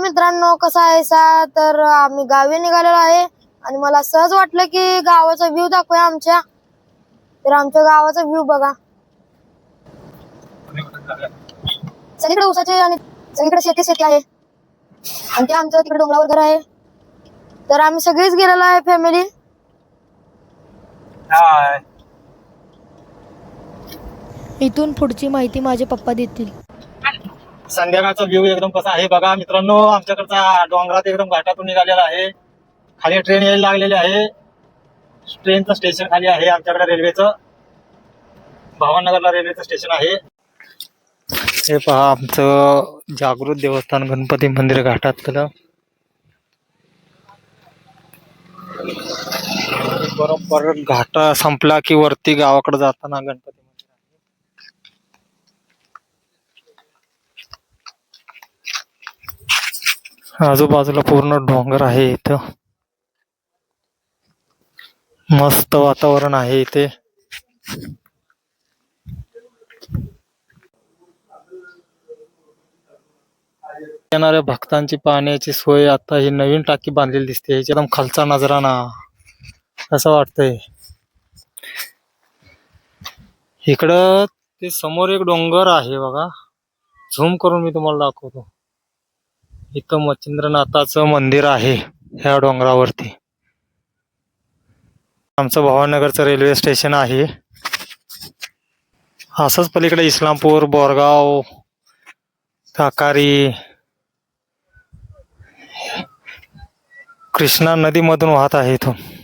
मित्रांनो कसा आहे सा? तर आम्ही गावी निघालेलो आहे आणि मला सहज वाटलं की गावाचा व्ह्यू दाखवूया आमच्या. तर आमच्या गावाचा व्ह्यू बघा. सगळीकडे ऊसाचे आणि सगळीकडे शेती शेती आहे. आणि ते आमचं तिकडे डोंगरावर घर आहे. तर आम्ही सगळीच गेलेलो आहे फॅमिली इथून पुढची माहिती माझे पप्पा देतील. संध्याकाळचा व्ह्यू एकदम कसा आहे? बघा मित्रांनो आमच्याकडचा डोंगरात एकदम घाटातून निघालेला आहे. खाली ट्रेन यायला लागलेली आहे. ट्रेनचं स्टेशन खाली आहे आमच्याकडे रेल्वेचं भावनगरला रेल्वेचं स्टेशन आहे. हे पहा आमचं जागृत देवस्थान गणपती मंदिर घाटातलं. बरोबर घाटा संपला की वरती गावाकडे जाताना गणपती आजूबाजूला पूर्ण डोंगर आहे इथं. मस्त वातावरण आहे इथे. येणाऱ्या भक्तांची पाण्याची सोय आता ही नवीन टाकी बांधलेली दिसते. एकदम खालचा नजराना असं वाटतंय. इकडं ते समोर एक डोंगर आहे बघा. झूम करून मी तुम्हाला दाखवतो. इथं मच्छिंद्रनाथाचं मंदिर आहे ह्या डोंगरावरती. आमचं भवानगरचं रेल्वे स्टेशन आहे. असंच पलीकडे इस्लामपूर बोरगाव काकारी कृष्णा नदीमधून वाहत आहे इथून.